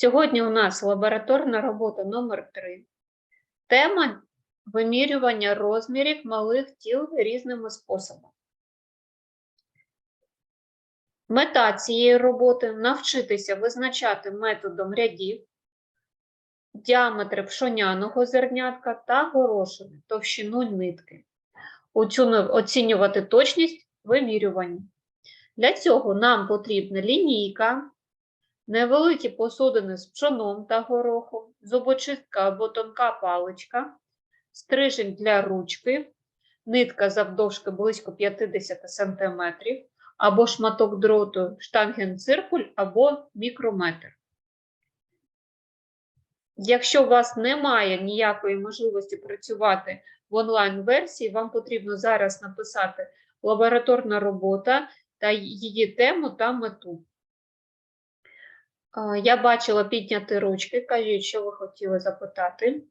Сьогодні у нас лабораторна робота номер 3 Тема вимірювання розмірів малих тіл різними способами. Мета цієї роботи навчитися визначати методом рядів, діаметр пшоняного зернятка та горошини, товщину нитки, оцінювати точність вимірювання. Для цього нам потрібна лінійка, невеликі посудини з пшоном та горохом, зубочистка або тонка паличка, стрижень для ручки, нитка завдовжки близько 50 см, або шматок дроту штангенциркуль або мікрометр. Якщо у вас немає ніякої можливості працювати в онлайн-версії, вам потрібно зараз написати лабораторна робота та її тему та мету. Я бачила підняти ручки. Кажіть, що ви хотіли запитати.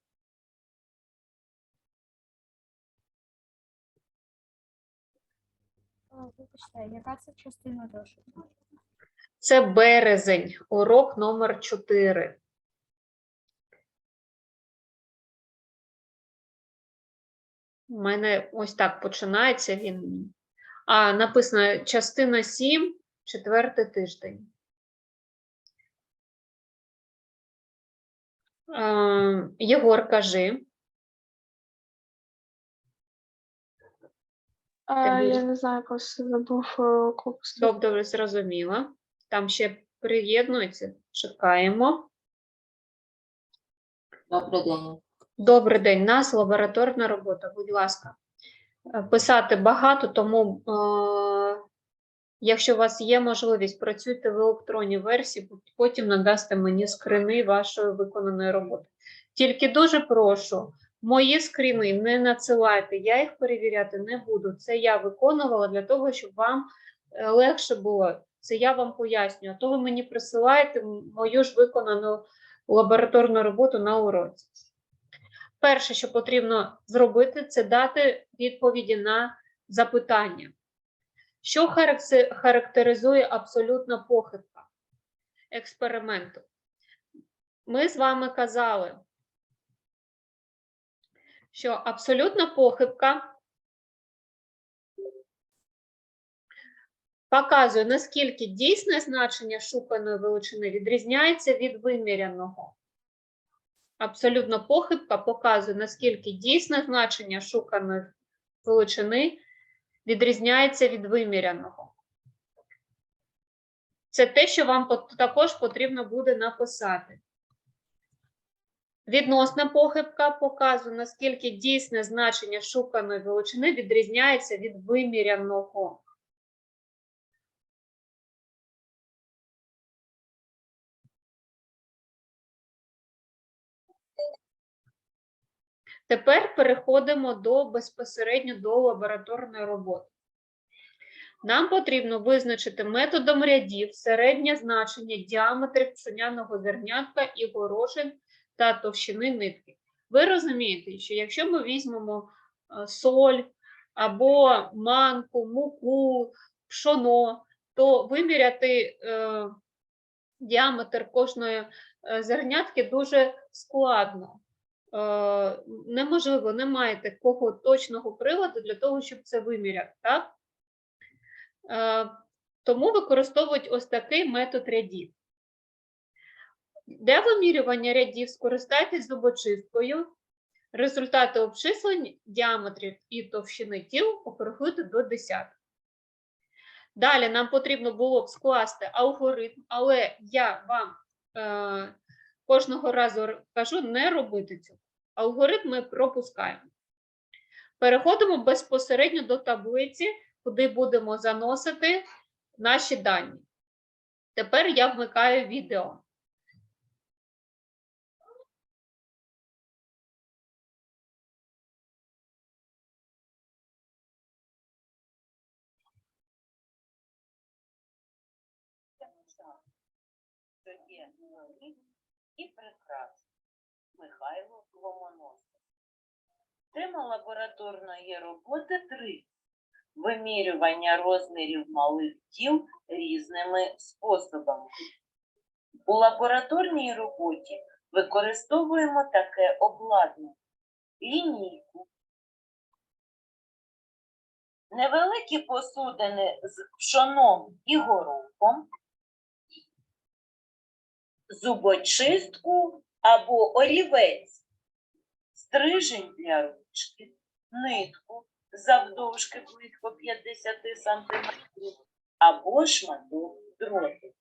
Вибачте, яка це частина зошиту? Це березень, урок номер 4. У мене ось так починається він. А, написано частина 7, четвертий тиждень. Єгор, кажи. А, я не знаю, просто забув е, купус. Добре, зрозуміла. Там ще приєднується. Чекаємо. Добрий день. Добрий день, нас лабораторна робота, будь ласка. Е, Писати багато, тому е, якщо у вас є можливість, працюйте в електронній версії, потім надасте мені скрини вашої виконаної роботи. Тільки дуже прошу, мої скрини не надсилайте, я їх перевіряти не буду. Це я виконувала для того, щоб вам е, легше було. Це я вам пояснюю. А то ви мені присилаєте мою ж виконану лабораторну роботу на уроці. Перше, що потрібно зробити, це дати відповіді на запитання. Що характеризує абсолютна похибка експерименту? Ми з вами казали, що абсолютна похибка показує, наскільки дійсне значення шуканої величини відрізняється від виміряного. Абсолютна похибка показує, наскільки дійсне значення шуканої величини відрізняється від виміряного. Це те, що вам також потрібно буде написати. Відносна похибка показує, наскільки дійсне значення шуканої величини відрізняється від виміряного. Тепер переходимо до безпосередньо до лабораторної роботи. Нам потрібно визначити методом рядів середнє значення діаметрів пшеняного зернятка і горошин та товщини нитки. Ви розумієте, що якщо ми візьмемо е, соль або манку, муку, пшоно, то виміряти е, діаметр кожної е, зернятки дуже складно е, неможливо, немає такого точного приладу для того, щоб це виміряти. Так? Е, тому використовують ось такий метод рядів. Для вимірювання рядів скористайтесь зубочисткою. Результати обчислень діаметрів і товщини тіл округлити до десяток. Далі нам потрібно було б скласти алгоритм, але я вам е, кожного разу кажу не робити цього. Алгоритм ми пропускаємо. Переходимо безпосередньо до таблиці, куди будемо заносити наші дані. Тепер я вмикаю відео. Леонід і Прекрасний Михайло Ломоносов. Тема лабораторної роботи 3. Вимірювання розмірів малих тіл різними способами. У лабораторній роботі використовуємо таке обладнання. Лінійку. Невеликі посудини з пшоном і горохом, зубочистку або олівець, стрижень для ручки, нитку завдовжки близько 50 см або шматок дроту.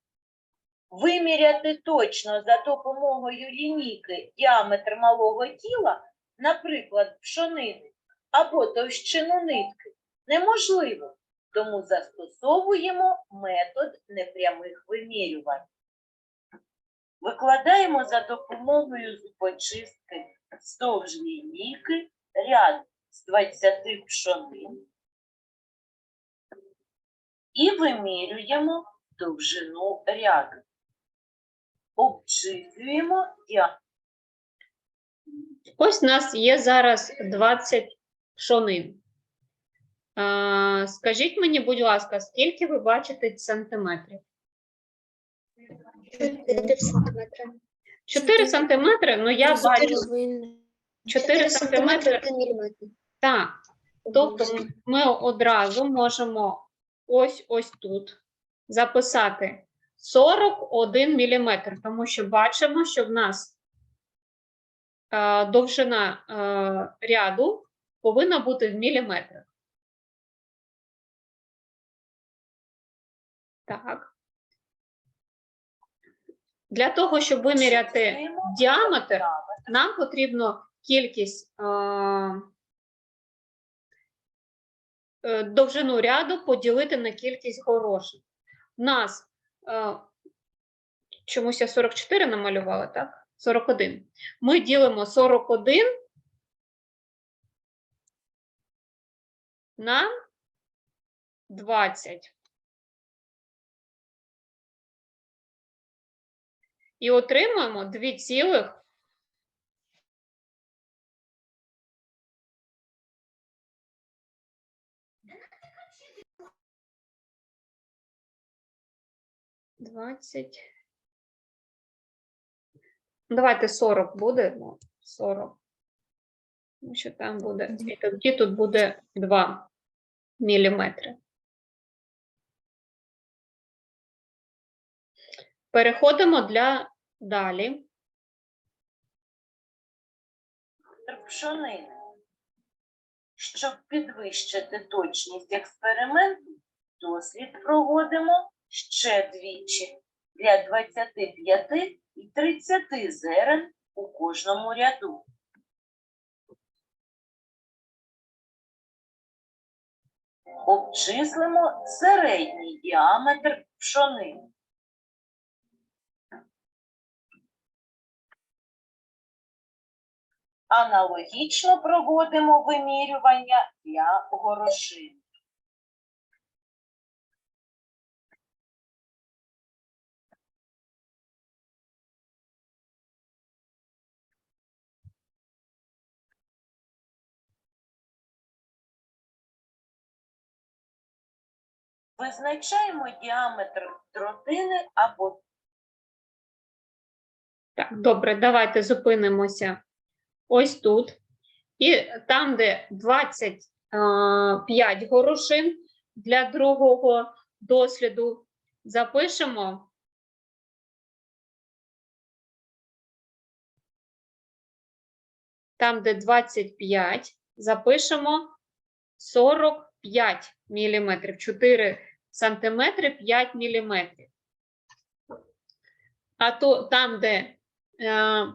Виміряти точно за допомогою лінійки діаметр малого тіла, наприклад, пшонини або товщину нитки, неможливо, тому застосовуємо метод непрямих вимірювань. Викладаємо за допомогою зубочистки вздовж лінійки ряд з 20 пшонин і вимірюємо довжину ряду. Обчислюємо діаметр. Ось у нас є зараз 20 пшонин. Скажіть мені, будь ласка, скільки ви бачите сантиметрів? 4 сантиметри. 4 сантиметри, ну я бачу 4 сантиметри. Так, тобто ми одразу можемо ось ось тут записати 41 міліметр, тому що бачимо, що в нас е, довжина е, ряду повинна бути в міліметрах. Так. Для того, щоб виміряти діаметр, нам потрібно кількість е, е, довжину ряду поділити на кількість горошин. У нас е, чомусь я 44 намалювала, так? 41. Ми ділимо 41 на 20. І отримуємо 2 цілих Двадцять. Давайте 40 буде. ну, 40. Тому що там буде. Тоді тут буде 2 міліметри. Переходимо для далі. пшонини. Щоб підвищити точність експерименту, дослід проводимо ще двічі для 25 і 30 зерен у кожному ряду. Обчислимо середній діаметр пшонини. Аналогічно проводимо вимірювання для горошин. Визначаємо діаметр тротини або Так, добре, давайте зупинимося ось тут. І там, де 25 горошин для другого досліду, запишемо там, де 25, запишемо 45 міліметрів, 4 сантиметри, 5 міліметрів. А то там, де е,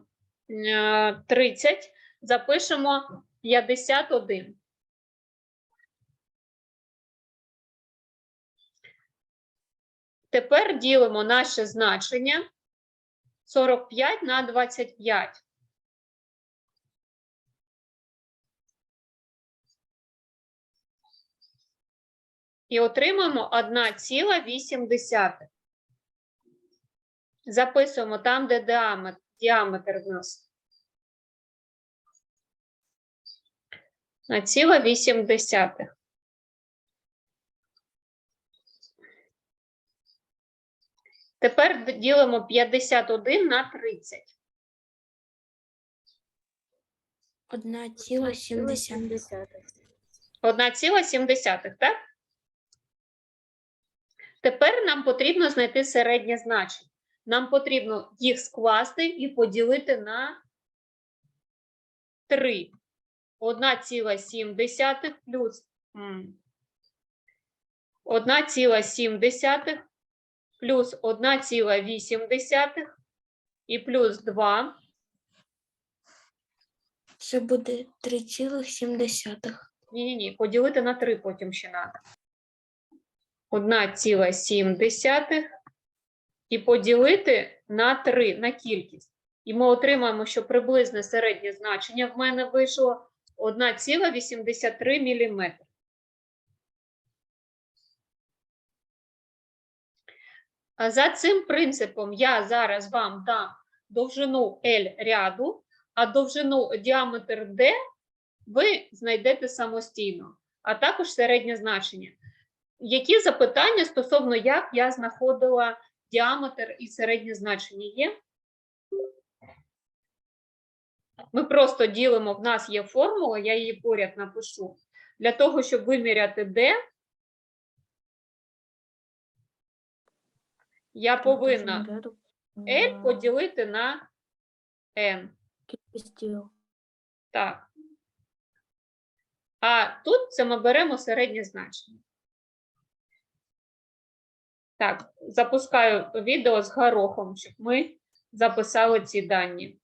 30, запишемо 51. Тепер ділимо наше значення 45 на 25. І отримаємо 1,8. Записуємо там, де діаметр, діаметр в нас. На ціла 8 десятих. Тепер ділимо 51 на 30. 1,7. 1,7, так? Тепер нам потрібно знайти середнє значення. Нам потрібно їх скласти і поділити на 3. 1,7 плюс м, 1,7 плюс 1,8 і плюс 2 Це буде 3,7. Ні-ні-ні, поділити на 3 потім ще надо. 1,7 і поділити на 3, на кількість. І ми отримаємо, що приблизне середнє значення в мене вийшло 1,83 мм. А за цим принципом я зараз вам дам довжину L ряду, а довжину діаметр D ви знайдете самостійно, а також середнє значення. Які запитання стосовно як я знаходила діаметр і середнє значення є? Ми просто ділимо, в нас є формула, я її поряд напишу. Для того, щоб виміряти D, я повинна L поділити на N. Так. А тут це ми беремо середнє значення. Так, запускаю відео з горохом, щоб ми записали ці дані.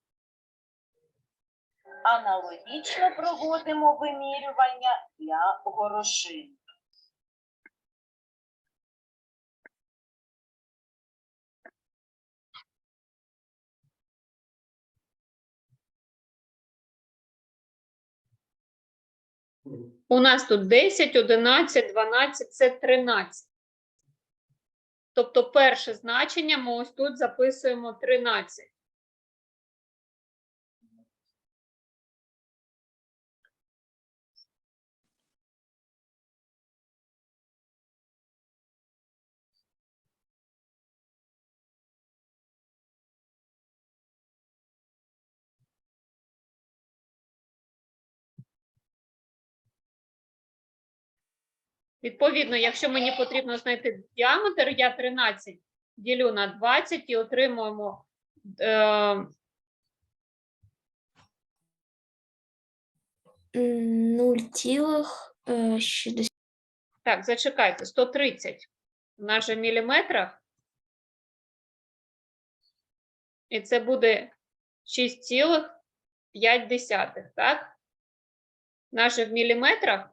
Аналогічно проводимо вимірювання для горошин. У нас тут 10, 11, 12, це 13. Тобто перше значення ми ось тут записуємо 13. Відповідно, якщо мені потрібно знайти діаметр, я 13 ділю на 20 і отримуємо е, Нуль цілих е, 60. Так, зачекайте, 130 в нас же в міліметрах. І це буде 6,5, так? Наше в міліметрах,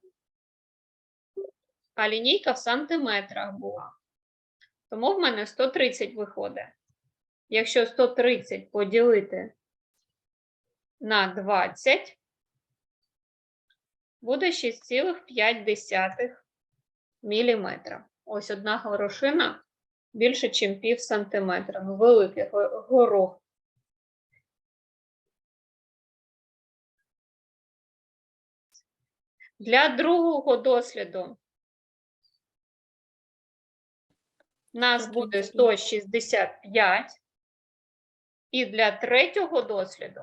а лінійка в сантиметрах була. Тому в мене 130 виходить. Якщо 130 поділити на 20, буде 6,5 міліметра. Ось одна горошина більше, ніж пів сантиметра. Ну, великий горох. Для другого досліду у нас буде 165. І для третього досліду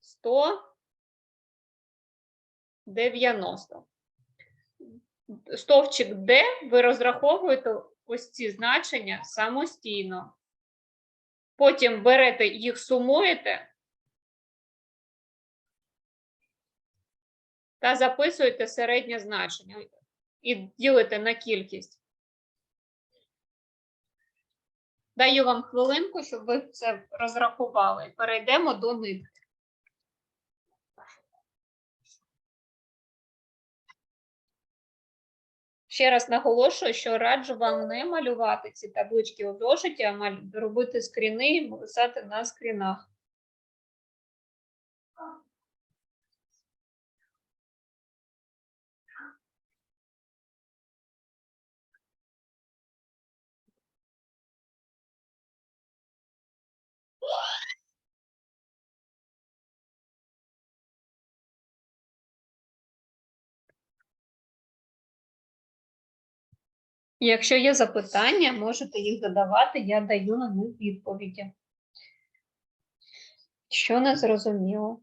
190 стовпчик D ви розраховуєте ось ці значення самостійно. Потім берете їх, сумуєте та записуєте середнє значення і ділите на кількість. Даю вам хвилинку, щоб ви це розрахували. Перейдемо до них. Ще раз наголошую, що раджу вам не малювати ці таблички у зошиті, а робити скріни і писати на скрінах. Якщо є запитання, можете їх задавати, я даю на них відповіді. Що не зрозуміло?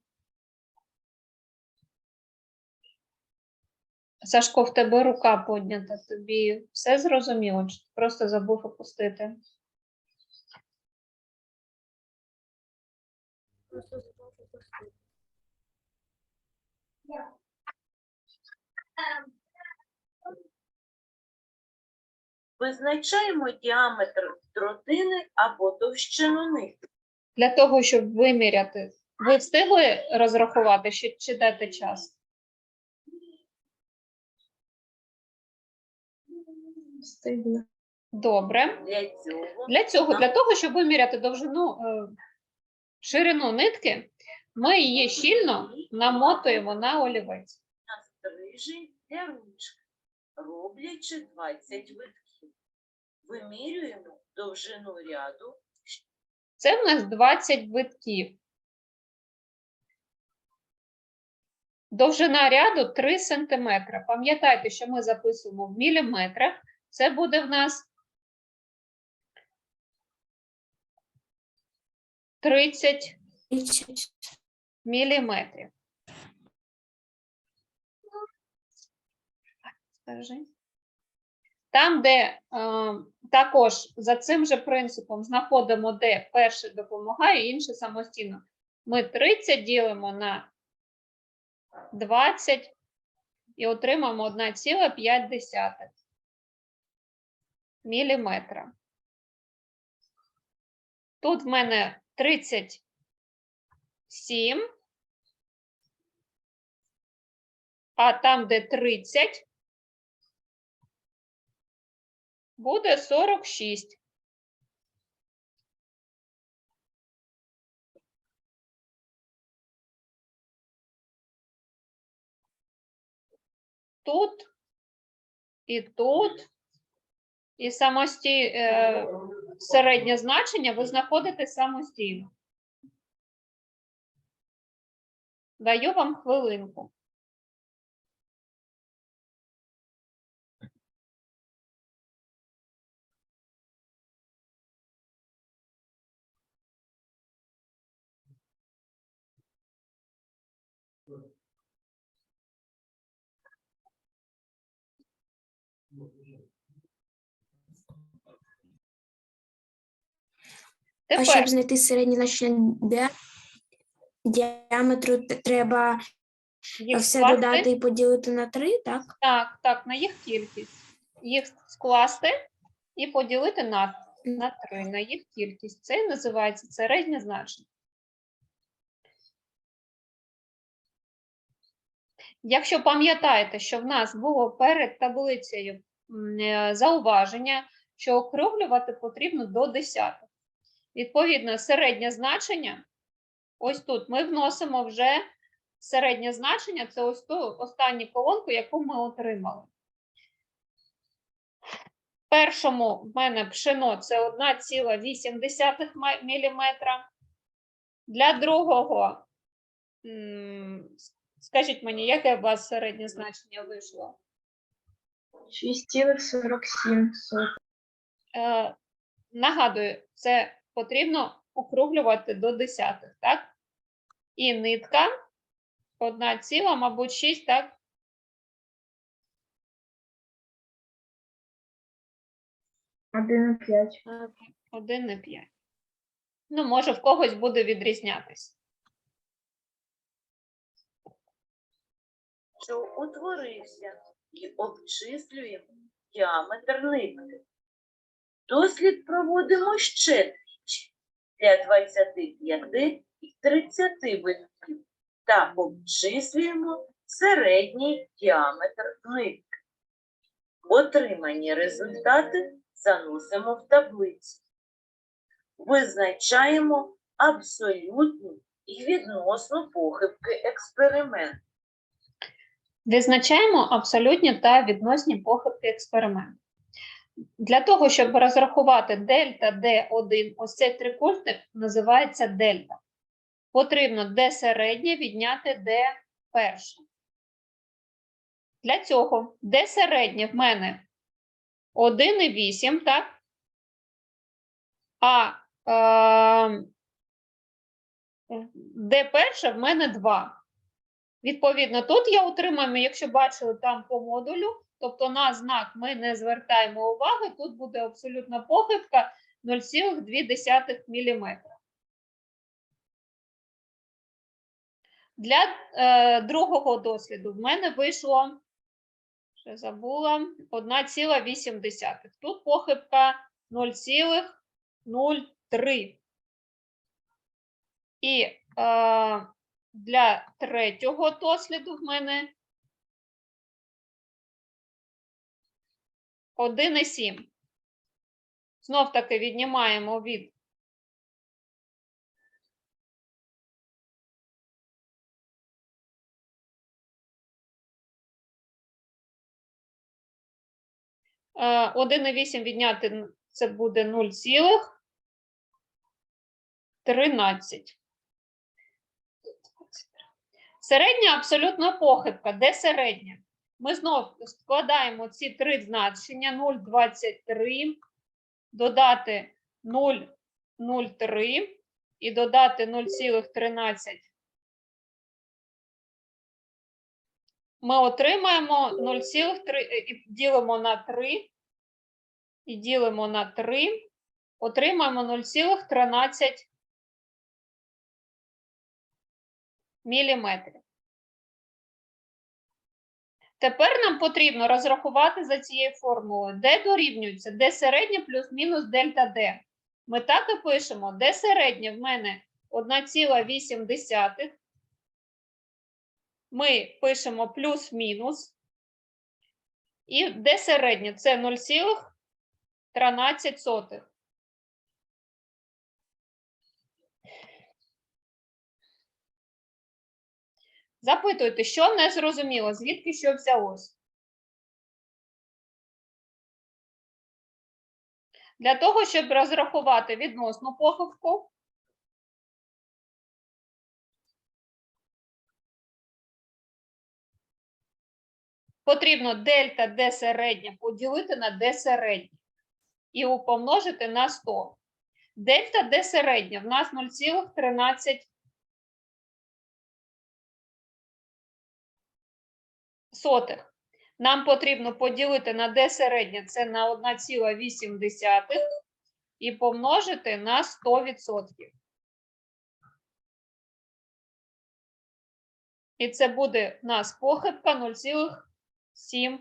Сашко, в тебе рука поднята. Тобі все зрозуміло? Чи ти просто забув опустити? Визначаємо діаметр тротини або товщину нитки. Для того, щоб виміряти, ви встигли розрахувати, чи, чи дати час? Встигли. Добре. Для цього Для цього, для того, щоб виміряти довжину, е, ширину нитки, ми її щільно намотуємо на олівець. на стрижень для ручки, роблячи 20 витків. Вимірюємо довжину ряду Це в нас 20 витків. Довжина ряду 3 см. Пам'ятайте, що ми записуємо в міліметрах. Це буде в нас 30 30. міліметрів. Скажи. Там, де е, також за цим же принципом знаходимо, де перше допомагає, інше самостійно. Ми 30 ділимо на 20 і отримаємо 1,5 міліметра. Тут в мене 37, а там, де 30, буде 46. Тут і тут, і самості... е, середнє значення ви знаходите самостійно. Даю вам хвилинку. А щоб знайти середнє значення діа- діаметру, треба їх все скласти. додати і поділити на 3, так? Так, так, на їх кількість. Їх скласти і поділити на, на 3, на їх кількість. Це і називається середнє значення. Якщо пам'ятаєте, що в нас було перед таблицею е, зауваження, що округлювати потрібно до десяток. Відповідно, середнє значення, ось тут ми вносимо вже середнє значення це ось ту останню колонку, яку ми отримали. В першому в мене пшено це 1,8 мм. Для другого, скажіть мені, яке у вас середнє значення вийшло? 6,47. Е, нагадую, це потрібно округлювати до десятих, так? І нитка одна ціла, мабуть, 6, так? Один і п'ять. 1,5. Ну, може, в когось буде відрізнятись. що утворився, і обчислюємо діаметр нитки. Дослід проводимо ще для 25 і 30 витків та обчислюємо середній діаметр нитки. Отримані результати заносимо в таблицю. Визначаємо абсолютну і відносну похибки експерименту. Визначаємо абсолютні та відносні похибки експерименту. Для того, щоб розрахувати дельта D1, ось цей трикутник називається дельта. Потрібно D середнє відняти D перше. Для цього D середнє в мене 1,8, так? А е, де перше, в мене 2. Відповідно, тут я отримаю, якщо бачили там по модулю, тобто на знак ми не звертаємо уваги, тут буде абсолютна похибка 0,2 мм. Для е, другого досліду в мене вийшло, ще забула, 1,8. Тут похибка 0,03. І е, для третього досліду в мене 1,7. Знов таки віднімаємо від Е, 1,8 відняти це буде 0,13. Середня абсолютна похибка. Де середня? Ми знов складаємо ці три значення 0,23, додати 0,03 і додати 0,13. Ми отримаємо 0,3 і ділимо на 3 і ділимо на 3, отримаємо 0,13 міліметрів. Тепер нам потрібно розрахувати за цією формулою, де дорівнюється, де середнє плюс-мінус дельта D. Ми так і пишемо, де середнє в мене 1,8. Ми пишемо плюс-мінус. І де середнє? Це 0,13. Запитуйте, що не зрозуміло, звідки що взялось. Для того, щоб розрахувати відносну похибку, потрібно дельта D середнє поділити на D середнє і помножити на 100. Дельта D середнє в нас 0,13 сотих. Нам потрібно поділити на d середнє, це на 1,8 і помножити на 100%. І це буде в нас похибка 0,7.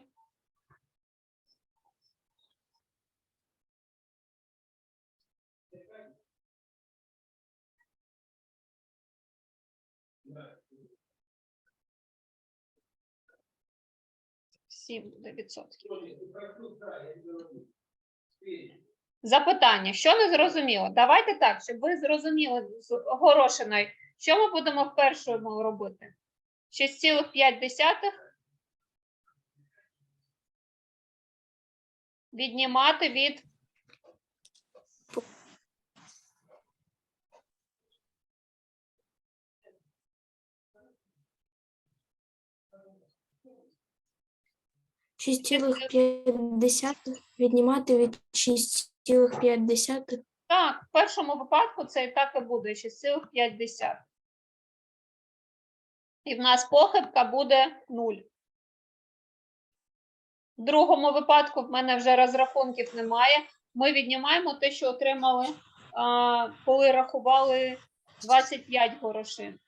Сім буде відсотків. Запитання, що не зрозуміло? Давайте так, щоб ви зрозуміли з Горошиною, що ми будемо в першому робити? 6,5 віднімати від Шість цілих п'ять віднімати від шість цілих п'ять десятих. Так, в першому випадку це і так і буде 6,5. І в нас похибка буде 0. В другому випадку в мене вже розрахунків немає. Ми віднімаємо те, що отримали, коли рахували 25 горошин.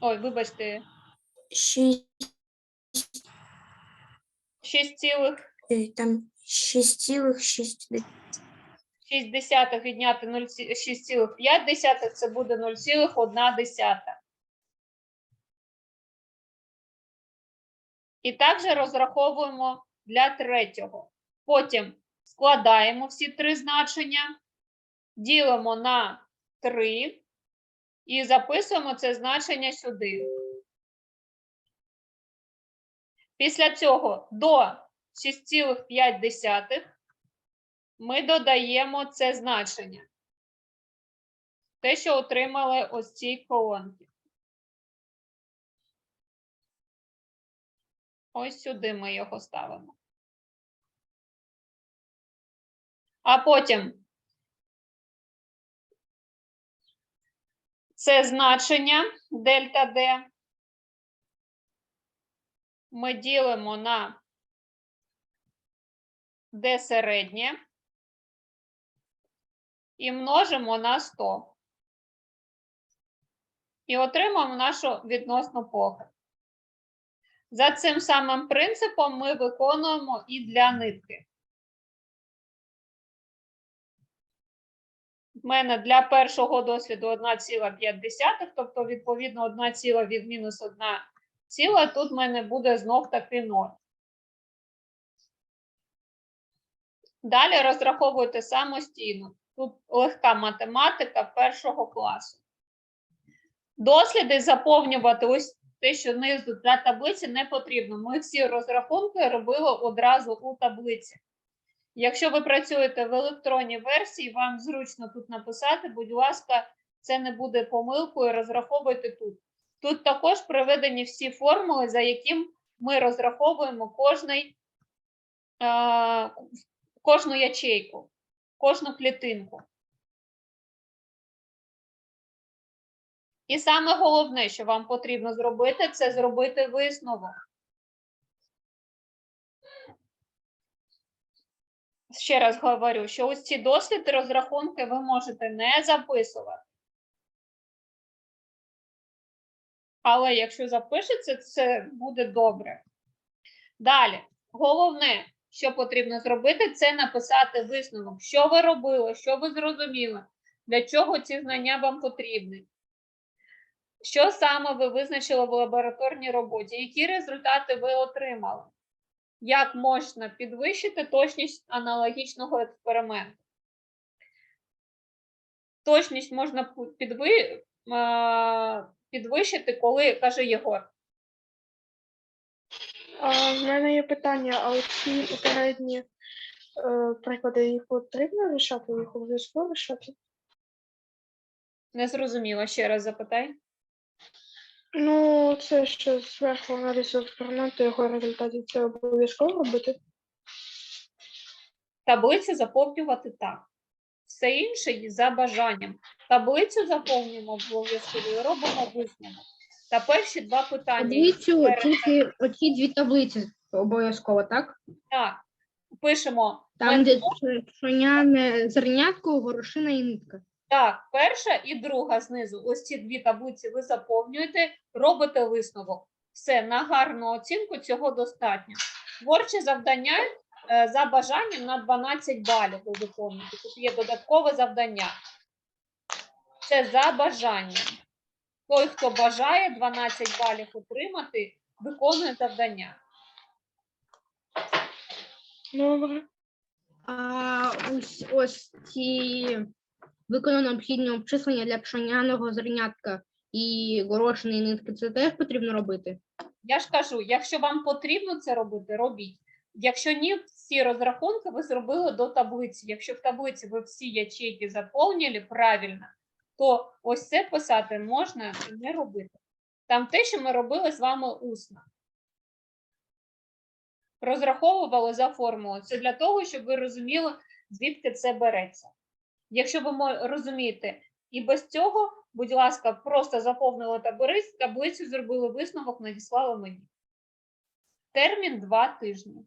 Ой, вибачте, Шість 6 цілих е, там шість цілих шість де- 6 відняти 6,5 це буде 0,1. І також розраховуємо для третього. Потім складаємо всі три значення, ділимо на 3 і записуємо це значення сюди. Після цього до 6,5 ми додаємо це значення. Те, що отримали ось ці колонки. Ось сюди ми його ставимо. А потім це значення дельта D. Ми ділимо на D середнє і множимо на 100. І отримаємо нашу відносну похиб. За цим самим принципом ми виконуємо і для нитки. В мене для першого досліду 1,5, тобто, відповідно, 1 ціла від мінус 1 ціла, тут в мене буде знов таки 0. Далі розраховуйте самостійно. Тут легка математика першого класу. Досліди заповнювати ось те, що знизу для таблиці не потрібно. Ми всі розрахунки робили одразу у таблиці. Якщо ви працюєте в електронній версії, вам зручно тут написати, будь ласка, це не буде помилкою, розраховуйте тут. Тут також приведені всі формули, за яким ми розраховуємо кожний, е, кожну ячейку, кожну клітинку. І саме головне, що вам потрібно зробити, це зробити висновок. Ще раз говорю, що ось ці досліди, розрахунки ви можете не записувати. Але якщо запишеться, це буде добре. Далі, головне, що потрібно зробити, це написати висновок, що ви робили, що ви зрозуміли, для чого ці знання вам потрібні. Що саме ви визначили в лабораторній роботі? Які результати ви отримали? Як можна підвищити точність аналогічного експерименту? Точність можна пу- підви... е, підвищити, коли каже Єгор. А, в мене є питання, а ці попередні е, приклади їх потрібно рішати, їх обов'язково рішати? Не зрозуміло, ще раз запитай. Ну, це ще зверху аналізу експерименту, його результатів це обов'язково робити. Таблицю заповнювати так. Все інше за бажанням. Таблицю заповнюємо обов'язково і робимо висновок. Та перші два питання. Таблицю, перед- тільки оці дві таблиці обов'язково, так? Так, пишемо Там, де пшоняне зернятко, горошина і нитка. Так, перша і друга знизу. Ось ці дві таблиці ви заповнюєте, робите висновок. Все, на гарну оцінку цього достатньо. Творче завдання за бажанням на 12 балів ви виконуєте. Тут є додаткове завдання. Це за бажанням. Той, хто бажає 12 балів отримати, виконує завдання. Добре. А ось ось ці виконано необхідні обчислення для пшоняного зернятка і горошини і нитки. Це теж потрібно робити. Я ж кажу, якщо вам потрібно це робити, робіть. Якщо ні, всі розрахунки ви зробили до таблиці. Якщо в таблиці ви всі ячейки заповнили правильно, то ось це писати можна не робити. Там те, що ми робили з вами усно. Розраховували за формулою. Це для того, щоб ви розуміли, звідки це береться. Якщо ви розумієте, і без цього, будь ласка, просто заповнили таблицю, зробили висновок, надіслали мені. Термін 2 тижні.